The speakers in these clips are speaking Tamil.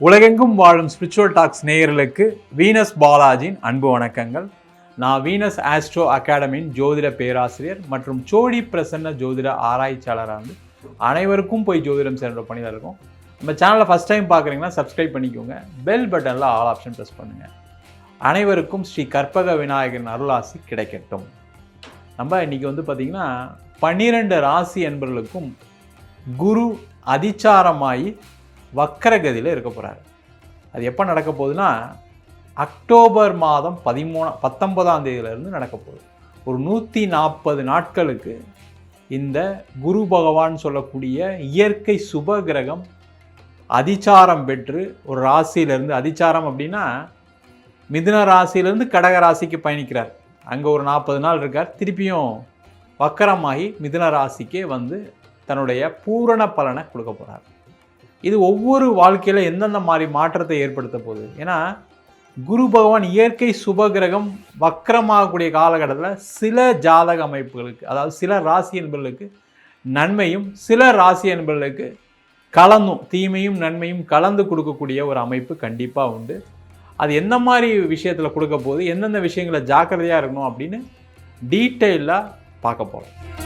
உலகெங்கும் வாழும் ஸ்பிரிச்சுவல் டாக்ஸ் நேயர்களுக்கு வீனஸ் பாலாஜியின் அன்பு வணக்கங்கள். நான் வீனஸ் ஆஸ்ட்ரோ அகாடமியின் ஜோதிட பேராசிரியர் மற்றும் சோழி பிரசன்ன ஜோதிட ஆராய்ச்சியாளராக வந்து அனைவருக்கும் போய் ஜோதிடம் சேர்ந்த பணியில் இருக்கும். நம்ம சேனலை ஃபஸ்ட் டைம் பார்க்குறீங்கன்னா சப்ஸ்கிரைப் பண்ணிக்கோங்க. பெல் பட்டனில் ஆல் ஆப்ஷன் ப்ரெஸ் பண்ணுங்கள் அனைவருக்கும் ஸ்ரீ கற்பக விநாயகரின் அருளாசி கிடைக்கட்டும். நம்ம இன்றைக்கி வந்து பார்த்திங்கன்னா பன்னிரெண்டு ராசி என்பவர்களுக்கும் குரு அதிச்சாரமாகி வக்கரகதியில் இருக்க போகிறார் அது எப்போ நடக்க போகுதுன்னா அக்டோபர் மாதம் பதிமூணா பத்தொன்பதாம் தேதியிலேருந்து நடக்க போகுது. ஒரு நூற்றி நாற்பது நாட்களுக்கு இந்த குரு பகவான் சொல்லக்கூடிய இயற்கை சுப கிரகம் அதிச்சாரம் பெற்று ஒரு ராசியிலேருந்து அதிச்சாரம் அப்படின்னா மிதுன ராசியிலேருந்து கடக ராசிக்கு பயணிக்கிறார். அங்கே ஒரு நாற்பது நாள் இருக்கார். திருப்பியும் வக்கரமாகி மிதுன ராசிக்கே வந்து தன்னுடைய பூரண பலனை கொடுக்க போகிறார் இது ஒவ்வொரு வாழ்க்கையில் எந்தெந்த மாதிரி மாற்றத்தை ஏற்படுத்த போகுது? ஏன்னா குரு பகவான் இயற்கை சுபகிரகம் வக்கரமாகக்கூடிய காலகட்டத்தில் சில ஜாதக அமைப்புகளுக்கு அதாவது சில ராசி என்பர்களுக்கு நன்மையும் சில ராசி என்பர்களுக்கு கலந்தும் தீமையும் நன்மையும் கலந்து கொடுக்கக்கூடிய ஒரு அமைப்பு கண்டிப்பாக உண்டு. அது எந்த மாதிரி விஷயத்தில் கொடுக்க போகுது? எந்தெந்த விஷயங்களை ஜாக்கிரதையாக இருக்கணும் அப்படின்னு டீட்டெயிலாக பார்க்க போகிறோம்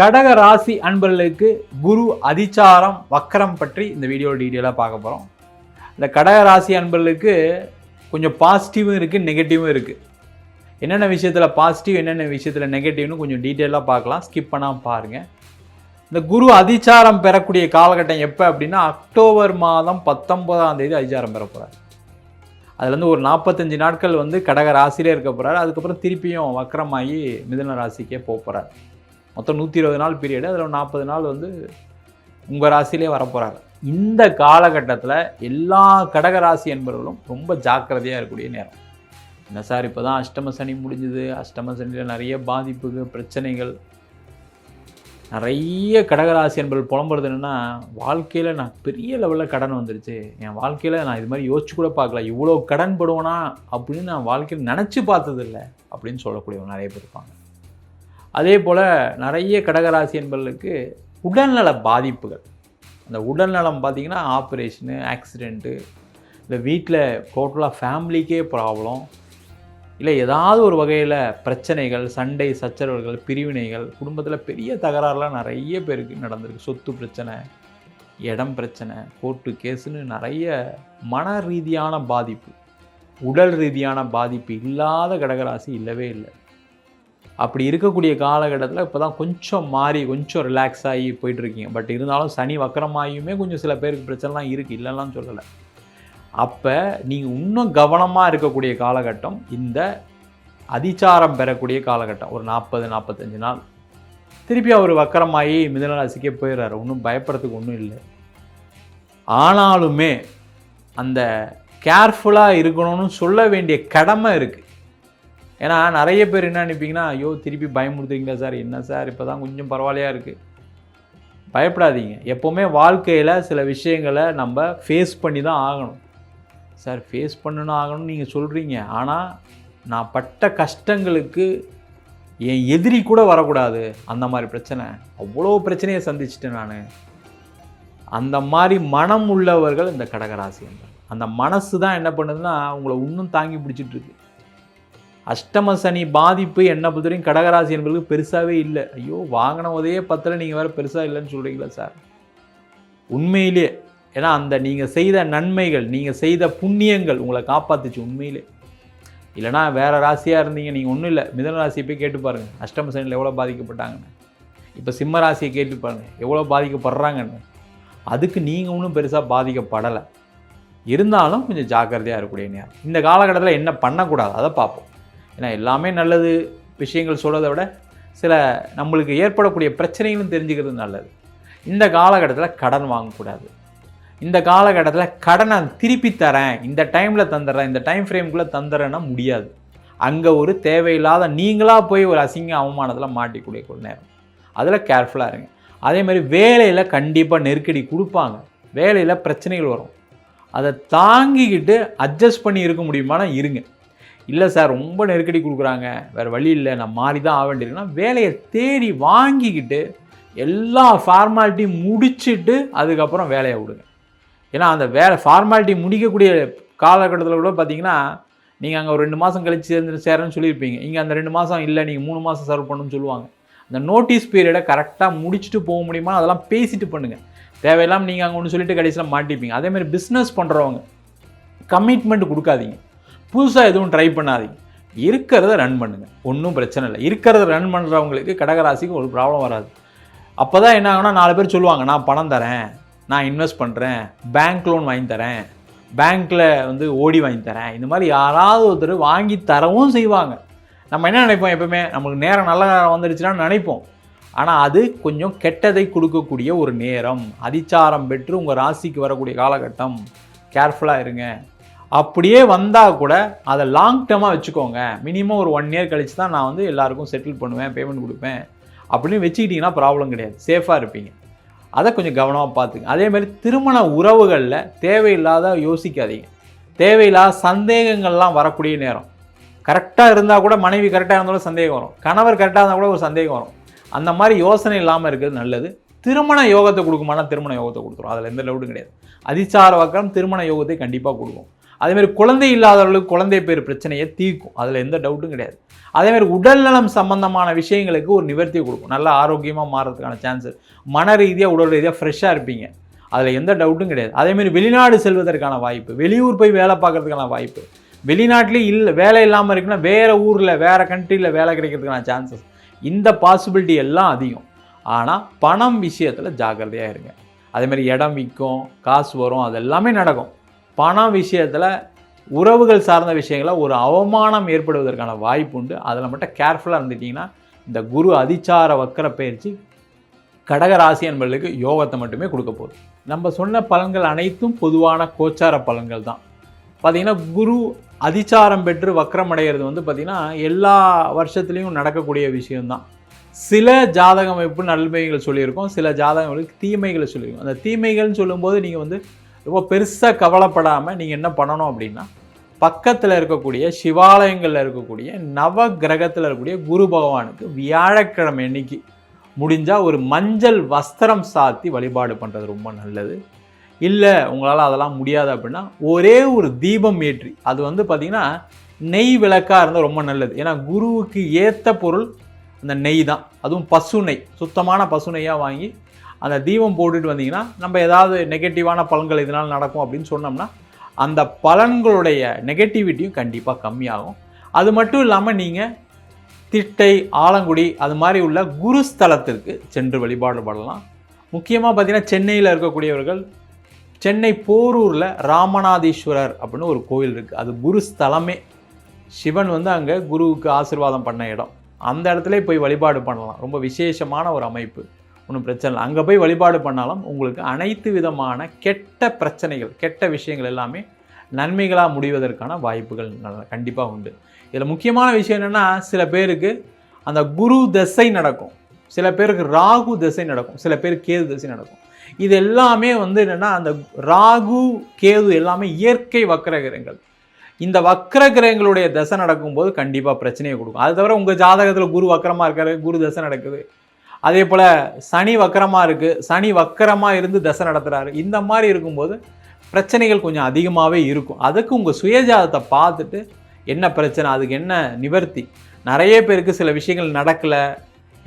கடக ராசி அன்பர்களுக்கு குரு அதிச்சாரம் வக்கரம் பற்றி இந்த வீடியோ டீட்டெயிலாக பார்க்க போகிறோம் இந்த கடக ராசி அன்பர்களுக்கு கொஞ்சம் பாசிட்டிவும் இருக்குது நெகட்டிவும் இருக்குது என்னென்ன விஷயத்தில் பாசிட்டிவ் என்னென்ன விஷயத்தில் நெகட்டிவ்னு கொஞ்சம் டீட்டெயிலாக பார்க்கலாம். ஸ்கிப் பண்ணாமல் பாருங்கள் இந்த குரு அதிச்சாரம் பெறக்கூடிய காலகட்டம் எப்போ அப்படின்னா அக்டோபர் மாதம் பத்தொன்பதாம் தேதி அதிச்சாரம் பெற போகிறார் அதுலேருந்து ஒரு நாற்பத்தஞ்சு நாட்கள் வந்து கடக ராசியிலே இருக்க போகிறார் அதுக்கப்புறம் திருப்பியும் வக்கரமாகி மிதன ராசிக்கே போக போகிறார் மொத்தம் நூற்றி இருபது நாள் பீரியடு அதில் நாற்பது நாள் வந்து உங்கள் ராசியிலே வரப்போகிறாங்க இந்த காலகட்டத்தில் எல்லா கடக ராசி என்பவர்களும் ரொம்ப ஜாக்கிரதையாக இருக்கக்கூடிய நேரம். என்ன சார் இப்போ தான் அஷ்டம சனி முடிஞ்சுது. அஷ்டம சனியில் நிறைய பாதிப்புகள் பிரச்சனைகள். நிறைய கடகராசி என்பது புலம்புறது என்னென்னா வாழ்க்கையில் நான் பெரிய லெவலில் கடன் வந்துருச்சு. என் வாழ்க்கையில் நான் இது மாதிரி யோசிச்சு கூட பார்க்கல. இவ்வளோ கடன் படுவேனா அப்படின்னு நான் வாழ்க்கையில் நினச்சி பார்த்ததில்லை அப்படின்னு சொல்லக்கூடியவங்க நிறைய பேர் இருப்பாங்க. அதே போல் நிறைய கடகராசி என்பவர்களுக்கு உடல்நல பாதிப்புகள். அந்த உடல்நலம் பார்த்திங்கன்னா ஆப்ரேஷனு ஆக்சிடெண்ட்டு இந்த வீட்டில் டோட்டலாக ஃபேமிலிக்கே ப்ராப்ளம் இல்லை ஏதாவது ஒரு வகையில் பிரச்சனைகள் சண்டை சச்சரவுகள் பிரிவினைகள் குடும்பத்தில் பெரிய தகராறுலாம் நிறைய பேருக்கு நடந்திருக்கு. சொத்து பிரச்சனை இடம் பிரச்சனை கோர்ட்டு கேஸுன்னு நிறைய மன ரீதியான பாதிப்பு. உடல் ரீதியான பாதிப்பு இல்லாத கடகராசி இல்லவே இல்லை. அப்படி இருக்கக்கூடிய காலகட்டத்தில் இப்போ தான் கொஞ்சம் மாறி கொஞ்சம் ரிலாக்ஸ் ஆகி போயிட்டுருக்கீங்க. பட் இருந்தாலும் சனி வக்கரமாகியுமே கொஞ்சம் சில பேருக்கு பிரச்சனைலாம் இருக்குது இல்லைலாம் சொல்லலை. அப்போ நீங்கள் இன்னும் கவனமாக இருக்கக்கூடிய காலகட்டம் இந்த அதிச்சாரம் பெறக்கூடிய காலகட்டம். ஒரு நாற்பது நாற்பத்தஞ்சு நாள். திருப்பி அவர் வக்கரமாகி மிதனராசிக்கே போயிடுறாரு ஒன்றும் பயப்படுறதுக்கு ஒன்றும் இல்லை. ஆனாலுமே அந்த கேர்ஃபுல்லாக இருக்கணும்னு சொல்ல வேண்டிய கடமை இருக்குது ஏன்னா நிறைய பேர் என்ன நினைப்பீங்கன்னா ஐயோ திருப்பி பயமுறுத்துறீங்களா சார்? என்ன சார்? இப்போ தான் கொஞ்சம் பரவாயில்லையாக இருக்குது பயப்படாதீங்க. எப்போவுமே வாழ்க்கையில் சில விஷயங்களை நம்ம ஃபேஸ் பண்ணி தான் ஆகணும். சார் ஃபேஸ் பண்ணணும் ஆகணும்னு நீங்கள் சொல்கிறீங்க ஆனால் நான் பட்ட கஷ்டங்களுக்கு என் எதிரி கூட வரக்கூடாது. அந்த மாதிரி பிரச்சனை. அவ்வளோ பிரச்சனையை சந்திச்சிட்டேன் நான். அந்த மாதிரி மனம் உள்ளவர்கள் இந்த கடகராசி அந்த மனசு தான் என்ன பண்ணுதுன்னா உங்களை இன்னும் தாங்கி பிடிச்சிட்ருக்கு அஷ்டம சனி பாதிப்பு என்ன பொறுத்தவரைக்கும் கடகராசி என்பதுக்கு பெருசாகவே இல்லை. ஐயோ வாங்கின உதயே பத்தில் நீங்கள் வேறு பெருசாக இல்லைன்னு சொல்கிறீங்களா சார்? உண்மையிலே ஏன்னா அந்த நீங்கள் செய்த நன்மைகள் நீங்கள் செய்த புண்ணியங்கள் உங்களை காப்பாற்றுச்சு உண்மையிலே. இல்லைனா வேறு ராசியாக இருந்தீங்க நீங்கள் ஒன்றும் இல்லை. மிதன ராசியை போய் கேட்டு பாருங்கள் அஷ்டம சனியில் எவ்வளோ பாதிக்கப்பட்டாங்கன்னு. இப்போ சிம்ம ராசியை கேட்டு பாருங்கள் எவ்வளோ பாதிக்கப்படுறாங்கன்னு. அதுக்கு நீங்கள் ஒன்றும் பெருசாக பாதிக்கப்படலை. இருந்தாலும் கொஞ்சம் ஜாக்கிரதையாக இருக்கக்கூடிய நேரம். இந்த காலகட்டத்தில் என்ன பண்ணக்கூடாது அதை பார்ப்போம். ஏன்னா எல்லாமே நல்லது விஷயங்கள் சொல்கிறத விட சில நம்மளுக்கு ஏற்படக்கூடிய பிரச்சனைகளும் தெரிஞ்சுக்கிறது நல்லது. இந்த காலகட்டத்தில் கடன் வாங்கக்கூடாது. இந்த காலகட்டத்தில் கடனை திருப்பி தரேன். இந்த டைமில் தந்துடுறேன். இந்த டைம் ஃப்ரேம்குள்ளே தந்துடுறேன்னா முடியாது. அங்கே ஒரு தேவையில்லாத நீங்களாக போய் ஒரு அசிங்க அவமானத்தில் மாட்டிக்கூடிய ஒரு நேரம். அதில் கேர்ஃபுல்லாக இருங்க. அதே மாதிரி வேலையில் கண்டிப்பாக நெருக்கடி கொடுப்பாங்க. வேலையில் பிரச்சனைகள் வரும். அதை தாங்கிக்கிட்டு அட்ஜஸ்ட் பண்ணி இருக்க முடியுமானா இருங்க. இல்லை சார் ரொம்ப நெருக்கடி கொடுக்குறாங்க. வேறு வழி இல்லை. நான் மாறி தான் ஆக வேண்டியிருக்குன்னா வேலையை தேடி வாங்கிக்கிட்டு எல்லா ஃபார்மாலிட்டியும் முடிச்சுட்டு அதுக்கப்புறம் வேலையை விடுங்க. ஏன்னா அந்த வேலை ஃபார்மாலிட்டி முடிக்கக்கூடிய காலகட்டத்தில் கூட பார்த்தீங்கன்னா நீங்கள் அங்கே ஒரு ரெண்டு மாதம் கழிச்சு சேர்ந்து சேரன்னு சொல்லியிருப்பீங்க. இங்கே அந்த ரெண்டு மாதம் இல்லை. நீங்கள் மூணு மாதம் சர்வ் பண்ணணும்னு சொல்லுவாங்க. அந்த நோட்டீஸ் பீரியடை கரெக்டாக முடிச்சுட்டு போக முடியுமா அதெல்லாம் பேசிட்டு பண்ணுங்கள் தேவையில்லாமல் நீங்கள் அங்கே ஒன்று சொல்லிட்டு கடைசியில் மாட்டிப்பீங்க. அதேமாதிரி பிஸ்னஸ் பண்ணுறவங்க கமிட்மெண்ட் கொடுக்காதீங்க. புதுசாக எதுவும் ட்ரை பண்ணாதீங்க. இருக்கிறத ரன் பண்ணுங்கள் ஒன்றும் பிரச்சனை இல்லை. இருக்கிறத ரன் பண்ணுறவங்களுக்கு கடகராசிக்கு ஒரு ப்ராப்ளம் வராது. அப்போ தான் என்ன ஆகுனா நாலு பேர் சொல்லுவாங்க நான் பணம் தரேன். நான் இன்வெஸ்ட் பண்ணுறேன் பேங்க் லோன் வாங்கி தரேன். பேங்க்கில் வந்து ஓடி வாங்கி தரேன். இந்த மாதிரி யாராவது ஒருத்தர் வாங்கி தரவும் செய்வாங்க. நம்ம என்ன நினைப்போம் எப்பவுமே? நமக்கு நேரம் நல்ல நேரம் வந்துடுச்சுன்னா நினைப்போம். ஆனால் அது கொஞ்சம் கெட்டதை கொடுக்கக்கூடிய ஒரு நேரம். அதிச்சாரம் பெற்று உங்கள் ராசிக்கு வரக்கூடிய காலகட்டம். கேர்ஃபுல்லாக இருங்க. அப்படியே வந்தால் கூட அதை லாங் டேர்மாக வச்சுக்கோங்க. மினிமம் ஒரு ஒன் இயர் கழிச்சு தான் நான் வந்து எல்லாருக்கும் செட்டில் பண்ணுவேன் பேமெண்ட் கொடுப்பேன். அப்படின்னு வச்சுக்கிட்டிங்கன்னா ப்ராப்ளம் கிடையாது. சேஃபாக இருப்பீங்க. அதை கொஞ்சம் கவனமாக பார்த்துங்க. அதேமாதிரி திருமண உறவுகளில் தேவையில்லாத யோசிக்காதீங்க. தேவையில்லாத சந்தேகங்கள்லாம் வரக்கூடிய நேரம். கரெக்டாக இருந்தால் கூட மனைவி கரெக்டாக இருந்தாலும் சந்தேகம் வரும். கணவர் கரெக்டாக இருந்தால் கூட ஒரு சந்தேகம் வரும். அந்த மாதிரி யோசனை இல்லாமல் இருக்கிறது நல்லது. திருமண யோகத்தை கொடுக்குமானா திருமண யோகத்தை கொடுத்துரும். அதில் எந்த டவுட்டும் கிடையாது. அதிச்சார வக்கரம் திருமண யோகத்தை கண்டிப்பாக கொடுக்கும். அதேமாதிரி குழந்தை இல்லாதவர்களுக்கு குழந்தை பேர் பிரச்சனையை தீர்க்கும். அதில் எந்த டவுட்டும் கிடையாது. அதேமாதிரி உடல்நலம் சம்பந்தமான விஷயங்களுக்கு ஒரு நிவர்த்தியை கொடுக்கும். நல்ல ஆரோக்கியமாக மாறதுக்கான சான்சஸ் மன ரீதியாக உடல் ரீதியாக ஃப்ரெஷ்ஷாக இருப்பீங்க. அதில் எந்த டவுட்டும் கிடையாது. அதேமாதிரி வெளிநாடு செல்வதற்கான வாய்ப்பு வெளியூர் போய் வேலை பார்க்கறதுக்கான வாய்ப்பு. வெளிநாட்டிலே இல்லை வேலை இல்லாமல் இருக்குன்னா வேறு ஊரில் வேறு கண்ட்ரியில் வேலை கிடைக்கிறதுக்கான சான்சஸ் இந்த பாசிபிலிட்டி எல்லாம் அதிகம். ஆனால் பணம் விஷயத்தில் ஜாக்கிரதையாக இருங்க. அதேமாதிரி இடம் விற்கும் காசு வரும் அது எல்லாமே நடக்கும். பணம் விஷயத்தில் உறவுகள் சார்ந்த விஷயங்களில் ஒரு அவமானம் ஏற்படுவதற்கான வாய்ப்பு உண்டு. அதில் மட்டும் கேர்ஃபுல்லாக இருந்துட்டிங்கன்னா இந்த குரு அதிச்சார வக்கர பயிற்சி கடகராசி என்பதற்கு யோகத்தை மட்டுமே கொடுக்க போகுது. நம்ம சொன்ன பலன்கள் அனைத்தும் பொதுவான கோச்சார பலன்கள் தான். பார்த்திங்கன்னா குரு அதிச்சாரம் பெற்று வக்கரம் அடைகிறது வந்து பார்த்திங்கன்னா எல்லா வருஷத்துலேயும் நடக்கக்கூடிய விஷயம்தான். சில ஜாதக அமைப்பு நன்மைகள் சொல்லியிருக்கோம் சில ஜாதகங்களுக்கு தீமைகளை சொல்லியிருக்கோம். அந்த தீமைகள்னு சொல்லும்போது நீங்கள் வந்து ரொம்ப பெருசாக கவலைப்படாமல் நீங்கள் என்ன பண்ணணும் அப்படின்னா பக்கத்தில் இருக்கக்கூடிய சிவாலயங்களில் இருக்கக்கூடிய நவ கிரகத்தில் இருக்கக்கூடிய குரு பகவானுக்கு வியாழக்கிழமை அன்னைக்கு முடிஞ்சால் ஒரு மஞ்சள் வஸ்திரம் சாத்தி வழிபாடு பண்ணுறது ரொம்ப நல்லது. இல்லை உங்களால் அதெல்லாம் முடியாது அப்படின்னா ஒரே ஒரு தீபம் ஏற்றி அது வந்து பார்த்திங்கன்னா நெய் விளக்காக இருந்தால் ரொம்ப நல்லது. ஏன்னா குருவுக்கு ஏற்ற பொருள் அந்த நெய் தான். அதுவும் பசு நெய். சுத்தமான பசு நெய்யாக வாங்கி அந்த தீபம் போட்டுட்டு வந்தீங்கன்னா நம்ம ஏதாவது நெகட்டிவான பலன்கள் இதனால் நடக்கும் அப்படின்னு சொன்னோம்னா அந்த பலன்களுடைய நெகட்டிவிட்டியும் கண்டிப்பாக கம்மியாகும். அது மட்டும் இல்லாமல் நீங்கள் திட்டை ஆலங்குடி அது மாதிரி உள்ள குருஸ்தலத்திற்கு சென்று வழிபாடு பண்ணலாம். முக்கியமாக பார்த்தீங்கன்னா சென்னையில் இருக்கக்கூடியவர்கள் சென்னை போரூரில் ராமநாதீஸ்வரர் அப்படின்னு ஒரு கோவில் இருக்குது அது குருஸ்தலமே சிவன் வந்து அங்கே குருவுக்கு ஆசிர்வாதம் பண்ண இடம். அந்த இடத்துல போய் வழிபாடு பண்ணலாம். ரொம்ப விசேஷமான ஒரு அமைப்பு. ஒன்றும் பிரச்சனை இல்லை. அங்கே போய் வழிபாடு பண்ணாலும் உங்களுக்கு அனைத்து விதமான கெட்ட பிரச்சனைகள் கெட்ட விஷயங்கள் எல்லாமே நன்மைகளாக முடிவதற்கான வாய்ப்புகள் கண்டிப்பாக உண்டு. இதில் முக்கியமான விஷயம் என்னென்னா சில பேருக்கு அந்த குரு தசை நடக்கும். சில பேருக்கு ராகு தசை நடக்கும். சில பேர் கேது தசை நடக்கும். இது எல்லாமே வந்து என்னென்னா அந்த ராகு கேது எல்லாமே இயற்கை வக்கர கிரகங்கள் இந்த வக்கர கிரகங்களுடைய தசை நடக்கும்போது கண்டிப்பாக பிரச்சனையை கொடுக்கும். அது தவிர உங்கள் ஜாதகத்தில் குரு வக்கரமாக இருக்காரு குரு தசை நடக்குது. அதே போல் சனி வக்கரமாக இருக்குது சனி வக்கரமாக இருந்து தசை நடத்துகிறாரு இந்த மாதிரி இருக்கும்போது பிரச்சனைகள் கொஞ்சம் அதிகமாகவே இருக்கும். அதுக்கு உங்கள் சுயஜாதத்தை பார்த்துட்டு என்ன பிரச்சனை அதுக்கு என்ன நிவர்த்தி? நிறைய பேருக்கு சில விஷயங்கள் நடக்கலை.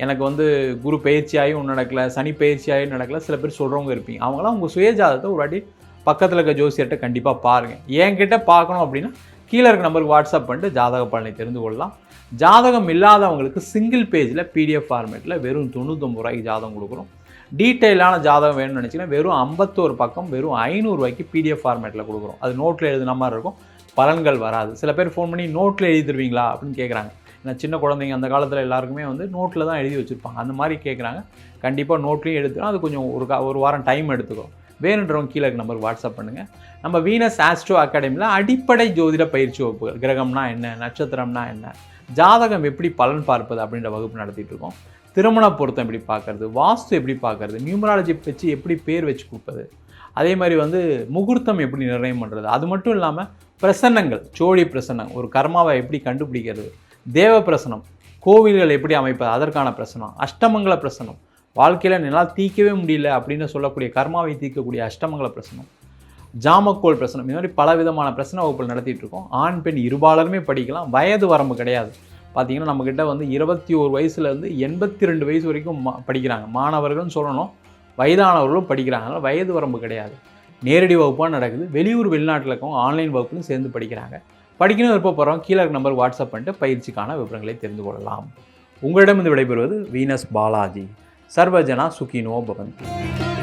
எனக்கு வந்து குரு பயிற்சியாகவும் நடக்கலை. சனி பயிற்சியாகவும் நடக்கலை. சில பேர் சொல்கிறவங்க இருப்பீங்க. அவங்களாம் உங்கள் சுயஜாதத்தை ஒரு வாட்டி பக்கத்தில் இருக்க ஜோசியர்கிட்ட கண்டிப்பாக பாருங்கள் என்கிட்ட பார்க்கணும் அப்படின்னா கீழே இருக்க நம்பருக்கு வாட்ஸ்அப் பண்ணிட்டு ஜாதக பலனை தெரிந்து கொள்ளலாம். ஜாதகம் இல்லாதவங்களுக்கு சிங்கிள் பேஜில் பிடிஎஃப் ஃபார்மேட்டில் வெறும் தொண்ணூத்தொம்பது ரூபாய்க்கு ஜாதகம் கொடுக்குறோம். டீட்டெயிலான ஜாதகம் வேணும்னு நினச்சிங்கன்னா வெறும் ஐம்பத்தோரு பக்கம் வெறும் ஐநூறுரூவாய்க்கு பிடிஎஃப் ஃபார்மேட்டில் கொடுக்குறோம். அது நோட்டில் எழுதுன மாதிரி இருக்கும். பலன்கள் வராது. சில பேர் ஃபோன் பண்ணி நோட்டில் எழுதி தருவீங்களா அப்படின்னு கேட்குறாங்க ஏன்னா சின்ன குழந்தைங்க அந்த காலத்தில் எல்லாருக்குமே வந்து நோட்டில் தான் எழுதி வச்சுருப்பாங்க. அந்த மாதிரி கேட்குறாங்க கண்டிப்பாக நோட்லேயும் எடுத்துடும் அது கொஞ்சம் ஒரு ஒரு வாரம் டைம் எடுத்துக்கும். வேணுன்றவங்க கீழே நம்பருக்கு வாட்ஸ்அப் பண்ணுங்கள் நம்ம வீனஸ் ஆஸ்ட்ரோ அகாடமியில் அடிப்படை ஜோதிட பயிற்சி வகுப்புகள். கிரகம்னா என்ன? நட்சத்திரம்னா என்ன? ஜாதகம் எப்படி பலன் பார்ப்பது அப்படின்ற வகுப்பு நடத்திட்டு இருக்கோம். திருமண பொருத்தம் எப்படி பார்க்கறது? வாஸ்து எப்படி பார்க்கறது? நியூமராலஜி வச்சு எப்படி பேர் வச்சு கொடுப்பது? அதே மாதிரி வந்து முகூர்த்தம் எப்படி நிர்ணயம் பண்ணுறது அது மட்டும் இல்லாமல் பிரசன்னங்கள் சோழி பிரசன்னம் ஒரு கர்மாவை எப்படி கண்டுபிடிக்கிறது? தேவ பிரசனம் கோவில்கள் எப்படி அமைப்பது? அதற்கான பிரசனம் அஷ்டமங்கல பிரசனம் வாழ்க்கையில் என்னால் தீர்க்கவே முடியல அப்படின்னு சொல்லக்கூடிய கர்மாவை தீர்க்கக்கூடிய அஷ்டமங்கல பிரசனம் ஜாமக்கோல் பிரசனம் இந்த மாதிரி பல விதமான பிரச்சனை வகுப்புகள் நடத்திட்டு இருக்கோம் ஆண் பெண் இருபாலருமே படிக்கலாம். வயது வரம்பு கிடையாது. பார்த்திங்கன்னா நம்மக்கிட்ட வந்து இருபத்தி ஒரு வயசுலேருந்து எண்பத்தி ரெண்டு வயசு வரைக்கும் மா- படிக்கிறாங்க. மாணவர்கள்னு சொல்லணும். வயதானவர்களும் படிக்கிறாங்க. அதனால் வயது வரம்பு கிடையாது. நேரடி வகுப்பாக நடக்குது. வெளியூர் வெளிநாட்டில் இருக்கவங்க ஆன்லைன் வகுப்புலையும் சேர்ந்து படிக்கிறாங்க. படிக்கணும் விருப்பப்படுறோம் கீழே நம்பர் வாட்ஸ்அப் பண்ணிட்டு பயிற்சிக்கான விவரங்களை தெரிந்து கொள்ளலாம். உங்களிடம் இருந்து விடைபெறுவது வீனஸ் பாலாஜி. சர்வஜனா சுகினோ பவந்தி.